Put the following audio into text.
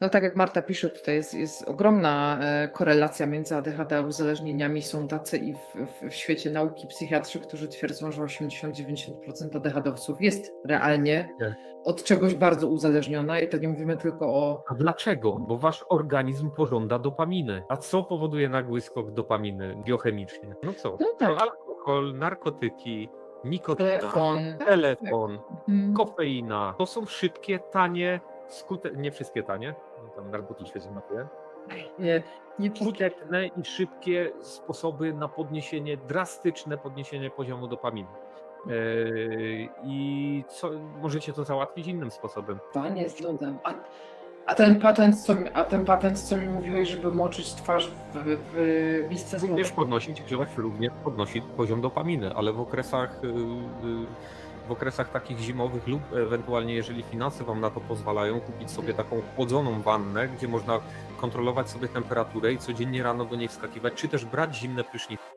No tak jak Marta pisze, tutaj jest, jest ogromna e, korelacja między ADHD a uzależnieniami. Są tacy i w, w, w świecie nauki psychiatrzy, którzy twierdzą, że 80-90% ADHD-owców jest realnie Nie. od czegoś bardzo uzależniona i to nie mówimy tylko o A dlaczego? Bo wasz organizm pożąda dopaminy. A co powoduje nagły skok dopaminy biochemicznie? No co? No tak. Alkohol, narkotyki, nikotyna, telefon. telefon, Mm. kofeina. To są szybkie, tanie, skute... nie wszystkie tanie, no tam narkotyki mapuje. Nie, nie skuteczne i szybkie sposoby na podniesienie, drastyczne podniesienie poziomu dopaminy. Yy, I co, możecie to załatwić innym sposobem. Panie z lodem. A, a, ten patent, co, mi- a ten patent, co mi mówiłeś, żeby moczyć twarz w, w misce z lodem. Również podnosić, grzewać również podnosi poziom dopaminy, ale w okresach, yy, yy, w okresach takich zimowych lub ewentualnie jeżeli finanse Wam na to pozwalają, kupić sobie taką chłodzoną wannę, gdzie można kontrolować sobie temperaturę i codziennie rano do niej wskakiwać, czy też brać zimne prysznice.